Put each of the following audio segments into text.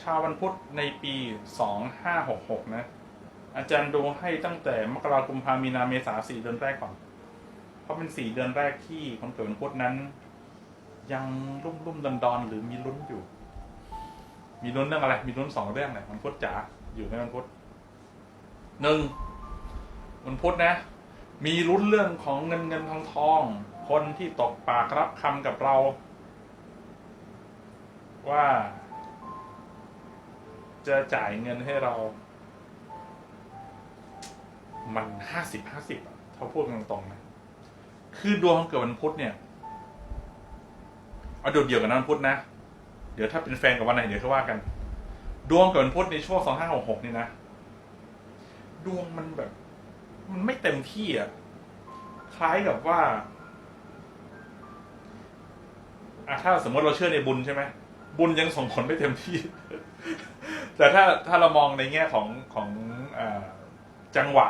ชาววันพุธในปีสองห้าหกหกนะ อาจารย์ดูให้ตั้งแต่มกราคมกุมภามีนาเมษาสี่เดือนแรกก่อน เพราะเป็นสี่เดือนแรกที่คนเกิดวันพุธนั้น ยังรุ่มรุ่มดอนดอนหรือมีลุ้นอยู่ มีลุ้นเรื่องอะไร มีลุ้นสองเรื่องเลยวันพุธจ๋าอยู่ในวันพุธหนึ่งวันพุธนะ มีลุ้นเรื่องของเงินเงินทองทอง คนที่ตกปากรับคำกับเรา ว่า จะจ่ายเงินให้เรา มันห้าสิบห้าสิบเขาพูดตรงๆนะ คือดวงเกิดวันพุธเนี่ย เอาดวงเดียวกับวันพุธนะ เดี๋ยวถ้าเป็นแฟนกับวันไหนเดี๋ยวเขาว่ากัน ดวงเกิดวันพุธในช่วงสองห้าหกหกนี่นะ ดวงมันแบบ มันไม่เต็มที่อะ คล้ายกับว่าอะถ้าสมมติเราเชื่อในบุญใช่ไหมบุญยังส่งผลไม่เต็มที่ แต่ถ้าถ้าเรามองในแง่ของของอจังหวะ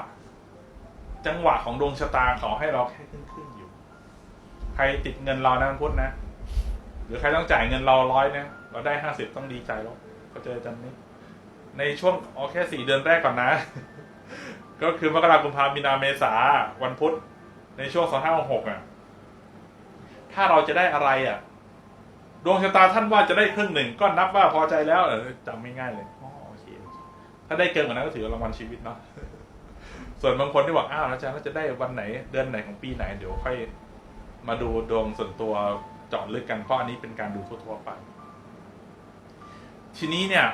จังหวะของดวงชะตาเขาให้เราแค่ครึ่งๆอยู่ ใครติดเงินเรานะมันพุธนะ หรือใครต้องจ่ายเงินเราร้อยนี่ยเราได้ห้าสิบต้องดีใจแล้วก็เจอจันนี้ ในช่วงเอาแค่สี่เดือนแรกก่อนนะ ก็คือมกราคมกุมภามีนาเมษาวันพุธในช่วงสองห้าหกอะ ถ้าเราจะได้อะไรอะ ดวงชะตาท่านว่าจะได้ครึ่งหนึ่งก็นับว่าพอใจแล้วเออจำไม่ง่ายเลย ถ้าได้เกินกว่านั้นก็ถือรางวัลชีวิตเนาะส่วนบางคนที่บอกอ้าวอาจารย์แล้วจะได้วันไหนเดือนไหนของปีไหนเดี๋ยวค่อยมาดูดวงส่วนตัวเจาะลึกกันเพราะอันนี้เป็นการดูทั่วๆไป ทีนี้เนี่ย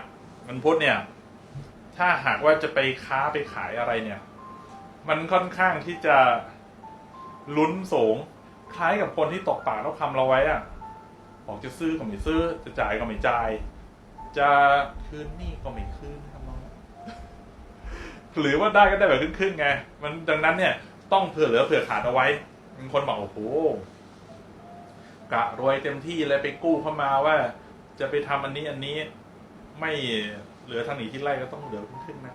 มันพุธเนี่ย ถ้าหากว่าจะไปค้าไปขายอะไรเนี่ย มันค่อนข้างที่จะลุ้นสูงคล้ายกับคนที่ตกปากแล้วคำเราไว้อะบอกจะซื้อก็ไม่ซื้อ จะจ่ายก็ไม่จ่าย จะคืนหนี้ก็ไม่คืนครับน้อง หรือว่าได้ก็ได้แบบครึ่งๆไงมันดังนั้นเนี่ย ต้องเผื่อเหลือเผื่อขาดเอาไว้บางคนบอกโอ้โหกะรวยเต็มที่เลยไปกู้เข้ามาว่า จะไปทำอันนี้อันนี้ไม่เหลือทางหนีที่ไล่ก็ต้องเหลือครึ่งๆนะ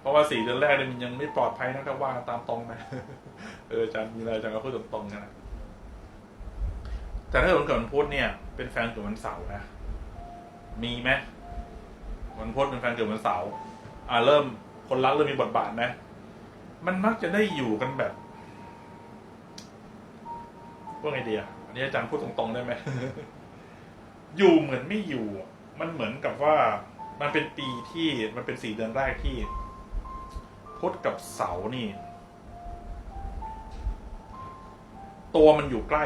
เพราะว่าสี่เดือนแรกเนี่ยมันยังไม่ปลอดภัยนะถ้าว่าตามตรงนะเอออาจารย์มีอะไรอาจารย์ก็พูดตรงๆนะแต่ถ้าคนเกิดวันพุธเนี่ยเป็นแฟนเกิดวันเสาร์นะมีไหมวันพุธเป็นแฟนเกิดวันเสาร์ อ่าเริ่มคนรักเริ่มมีบทบาทนะ มันมักจะได้อยู่กันแบบว่าไงดีอะอันนี้อาจารย์พูดตรงๆได้ไหม อยู่เหมือนไม่อยู่ มันเหมือนกับว่า มันเป็นปีที่มันเป็นสี่เดือนแรกที่พุธกับเสานี่ ตัวมันอยู่ใกล้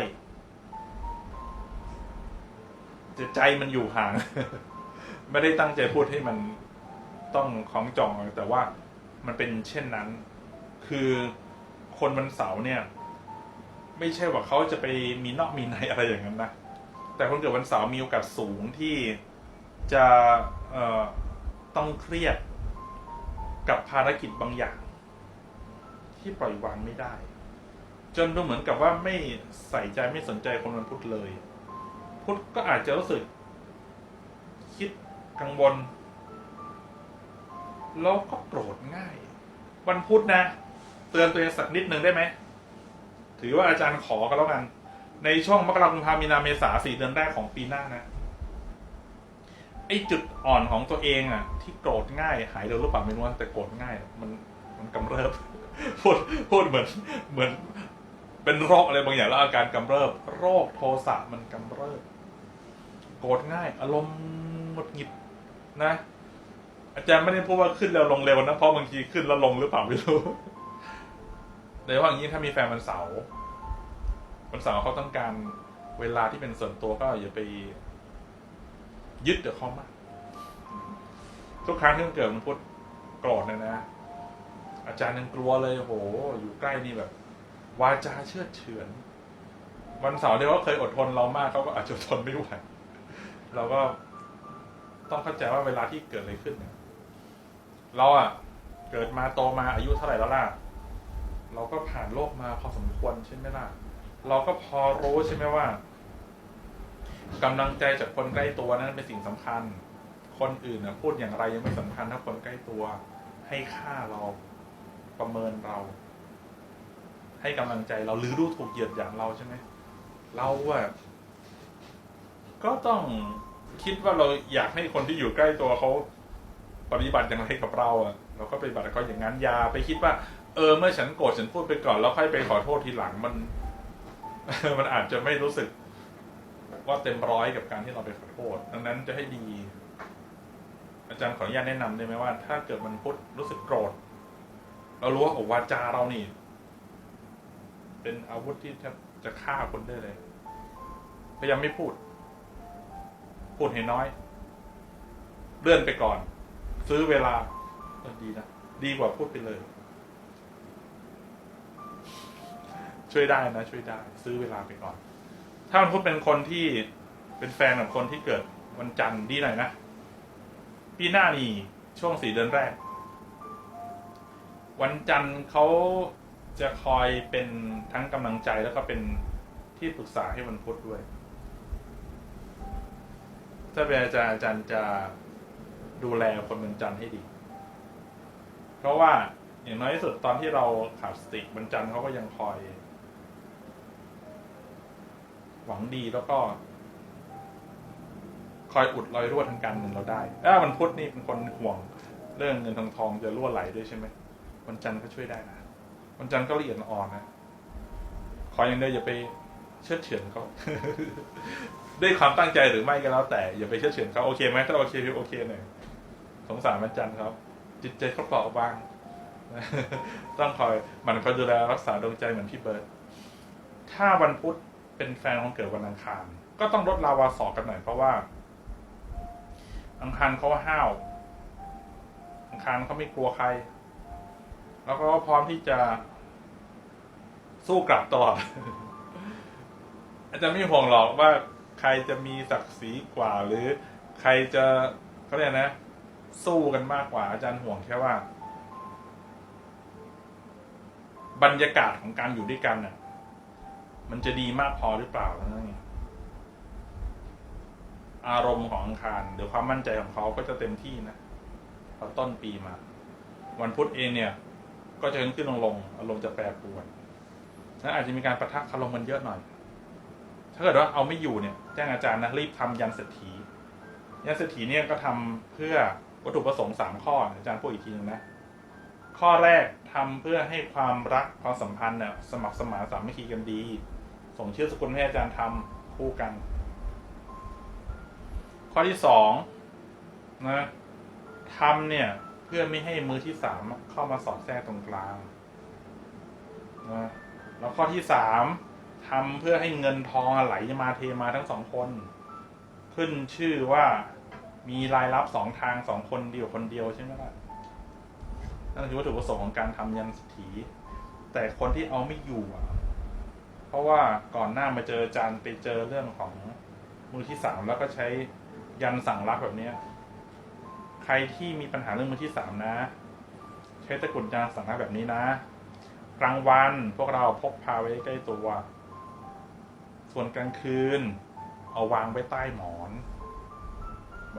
แต่ใจมันอยู่ห่าง ไม่ได้ตั้งใจพูดให้มัน ต้องของจองแต่ว่ามันเป็นเช่นนั้น คือคนวันเสาร์เนี่ย ไม่ใช่ว่าเขาจะไปมีนอกมีในอะไรอย่างนั้นนะแต่คนเกิดวันเสาร์มีโอกาสสูงที่จะเอ่อต้องเครียดกับภารกิจบางอย่าง ที่ปล่อยวางไม่ได้ จนดูเหมือนกับว่าไม่ใส่ใจไม่สนใจคนวันพุธเลย พุธก็อาจจะรู้สึก คิดกังวล แล้วก็โกรธง่าย วันพุธนะ เตือนตัวเองสักนิดหนึ่งได้ไหม ถือว่าอาจารย์ขอกันแล้วกัน ในช่วงมกราคมกุมภามีนาเมษาสี่เดือนแรกของปีหน้านะไอจุดอ่อนของตัวเองอะ ที่โกรธง่ายหายเร็วหรือเปล่าไม่รู้นแต่โกรธง่าย มันมันกำเริบพูดพูดเหมือนเหมือน เป็นโรคอะไรบางอย่างแล้วอาการกำเริบ โรคโทสะมันกำเริบ โกรธง่าย อารมณ์หงุดหงิดนะ อาจารย์ไม่ได้พูดว่าขึ้นแล้วลงเร็วนะเพราะบางทีขึ้นแล้วลงหรือเปล่าไม่รู้ในระหว่างนี้ถ้ามีแฟนวันเสาร์วันเสาร์เขาต้องการเวลาที่เป็นส่วนตัวก็อย่าไปยึดกับเขามากทุกครั้งที่มันเกิดมันพุธโกรธเนี่ยนะ อาจารย์ยังกลัวเลยโห อยู่ใกล้นี่แบบ วาจาเชื่อเฉือน วันเสาร์เนี่ยเขาเคยอดทนเรามากเขาก็อาจจะทนไม่ไหวเราก็ต้องเข้าใจว่าเวลาที่เกิดอะไรขึ้นเนี่ย เราอะเกิดมาโตมาอายุเท่าไหร่แล้วล่ะ เราก็ผ่านโลกมาพอสมควรใช่ไหมล่ะ เราก็พอรู้ใช่ไหมว่ากำลังใจจากคนใกล้ตัวนั้นเป็นสิ่งสำคัญ คนอื่นนะพูดอย่างไรยังไม่สำคัญถ้าคนใกล้ตัว ให้ค่าเราประเมินเรา ให้กำลังใจเราหรือดูถูกเหยียดหยามเราใช่ไหมเราอะก็ต้องคิดว่าเราอยากให้คนที่อยู่ใกล้ตัวเขา ปฏิบัติอย่างไรกับเราอะเราก็ปฏิบัติกับเขาอย่างนั้นอยาไปคิดว่า เออ เมื่อฉันโกรธฉันพูดไปก่อนแล้วค่อยไปขอโทษทีหลังมัน มันอาจจะไม่รู้สึกว่าเต็มร้อยกับการที่เราไปขอโทษดังนั้นจะให้ดี อาจารย์ขออนุญาตแนะนำได้ไหมว่า ถ้าเกิดมันพูดรู้สึกโกรธเรารู้ว่าโอวาจาเรานี่ เป็นอาวุธที่จะจะฆ่าคนได้เลย พยายามไม่พูด พูดให้น้อย เลื่อนไปก่อน ซื้อเวลาเออดีนะ ดีกว่าพูดไปเลย ช่วยได้นะ ช่วยได้ ซื้อเวลาไปก่อน ถ้ามันพูดเป็นคนที่เป็นแฟนของคนที่เกิดวันจันทร์ดีหน่อยนะ ปีหน้านี่ช่วงสี่เดือนแรก วันจันทร์เขาจะคอยเป็นทั้งกำลังใจแล้วก็เป็นที่ปรึกษาให้วันพุธด้วย ถ้าเป็นอาจารย์อาจารย์จะ ดูแลคนวันจันทร์ให้ดี เพราะว่าอย่างน้อยที่สุดตอนที่เราขาดสติวันจันทร์เขาก็ยังคอย หวังดีแล้วก็ คอยอุดรอยรั่วทางการเงินเราได้ถ้าวันพุธนี่เป็นคนห่วง เรื่องเงินทองทองจะรั่วไหลด้วยใช่ไหมวันจันทร์ก็ช่วยได้นะวันจันทร์ก็ละเอียดอ่อนนะขออย่างเดียวอย่าไปเชื่อเฉือนเขาด้วยความตั้งใจหรือไม่ก็แล้วแต่อย่าไปเชื่อเฉือนเขาโอเคไหมถ้าโอเคโอเคหน่อย สงสารวันจันทร์ครับ จิตใจเขาเปราะบาง ต้องคอยมันคอยดูแลรักษาดวงใจเหมือนพี่เบิร์ดถ้าวันพุธเป็นแฟนของเกิดวันอังคาร ก็ต้องลดลาวาสอกกันหน่อยเพราะว่า อังคารเขาห้าว อังคารเขาไม่กลัวใคร แล้วก็พร้อมที่จะสู้กลับตลอดอาจจะไม่ห่วงหรอกว่าใครจะมีศักดิ์ศรีกว่าหรือ ใครจะเขาเรียกนะ สู้กันมากกว่า อาจารย์ห่วงแค่ว่า บรรยากาศของการอยู่ด้วยกันน่ะ มันจะดีมากพอหรือเปล่าแล้วนั่นเองอารมณ์ของอังคารหรือความมั่นใจของเขาก็จะเต็มที่นะพอต้นปีมา วันพุธเองเนี่ย ก็จะขึ้นขึ้นลงลงอารมณ์จะแปรปรวนและอาจจะมีการประทักคารมกันเยอะหน่อย ถ้าเกิดว่าเอาไม่อยู่เนี่ย แจ้งอาจารย์นะรีบทำยันเศรษฐียันเศรษฐีเนี่ยก็ทำเพื่อ วัตถุประสงค์สามข้อ อาจารย์พูดอีกทีหนึงนะ ข้อแรกทำเพื่อให้ความรักความสัมพันธ์เนี่ยสมัครสมานสามัคคีกันดี ส่งชื่อสกุลให้อาจารย์ทำคู่กัน ข้อที่สองนะทำเนี่ยเพื่อไม่ให้มือที่สามเข้ามาสอดแทรกตรงกลางนะแล้วข้อที่สามทำเพื่อให้เงินทองไหลมาเทมาทั้งสองคน ขึ้นชื่อว่า มีรายรับสองทางสองคนเดียวคนเดียวใช่ไหมล่ะนั่นคือวัตถุประสงค์ของการทำยันสถีแต่คนที่เอาไม่อยู่อะ เพราะว่าก่อนหน้ามาเจอจารย์ไปเจอเรื่องของมือที่สามแล้วก็ใช้ยันสั่งรักแบบเนี้ย ใครที่มีปัญหาเรื่องมือที่สามนะ ใช้ตะกรุดยันสั่งรักแบบนี้นะ กลางวันพวกเราพกพาไว้ใกล้ตัว ส่วนกลางคืน เอาวางไว้ใต้หมอน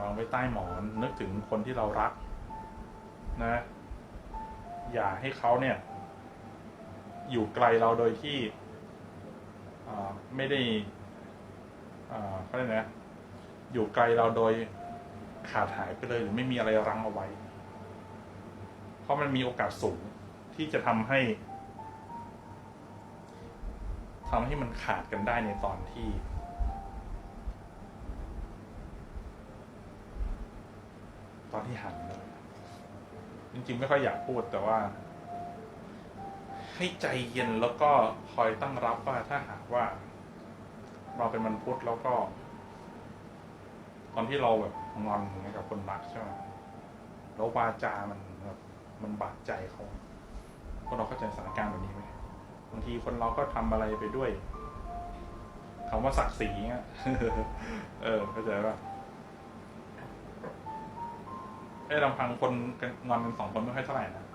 วางไว้ใต้หมอนนึกถึงคนที่เรารัก นะ อย่าให้เขาเนี่ย อยู่ไกลเราโดยที่ไม่ได้อ่าเขาเรียกนะอยู่ไกลเราโดยขาดหายไปเลย หรือไม่มีอะไรรั้งเอาไว้ เพราะมันมีโอกาสสูงที่จะทำให้ทำให้มันขาดกันได้ในตอนที่ ตอนที่หันเลยจริงๆ ไม่ค่อยอยากพูดแต่ว่า ให้ใจเย็นแล้วก็คอยตั้งรับว่าถ้าหากว่า เราเป็นมันพุทธแล้วก็ ตอนที่เราแบบงอนอย่างเงี้ยกับคนรักใช่ไหมแล้ววาจามันแบบมันบาดใจเขาพวกเราเข้าใจสถานการณ์แบบนี้ไหมบางทีคนเราก็ทำอะไรไปด้วยคำว่าศักดิ์ศรีเงี้ยเออเข้าใจป่ะ ไอ้ลำพังคนกันงอนกันสองคนไม่ค่อยเท่าไหร่นะ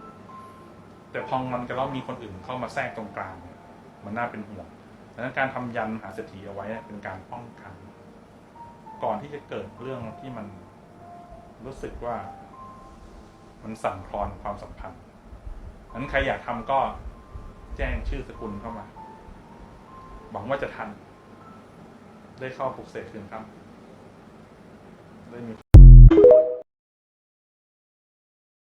แต่พองอนกันแล้วมีคนอื่นเข้ามาแทรกตรงกลางเนี่ยมันน่าเป็นห่วงดังนั้นการทำยันหาเศรษฐีเอาไว้เป็นการป้องกัน ก่อนที่จะเกิดเรื่องที่มันรู้สึกว่า มันสั่นคลอนความสัมพันธ์นั้นใครอยากทำก็แจ้งชื่อสกุลเข้ามาหวังว่าจะทัน ได้เข้าปลุกเสกคืนครับ ได้มี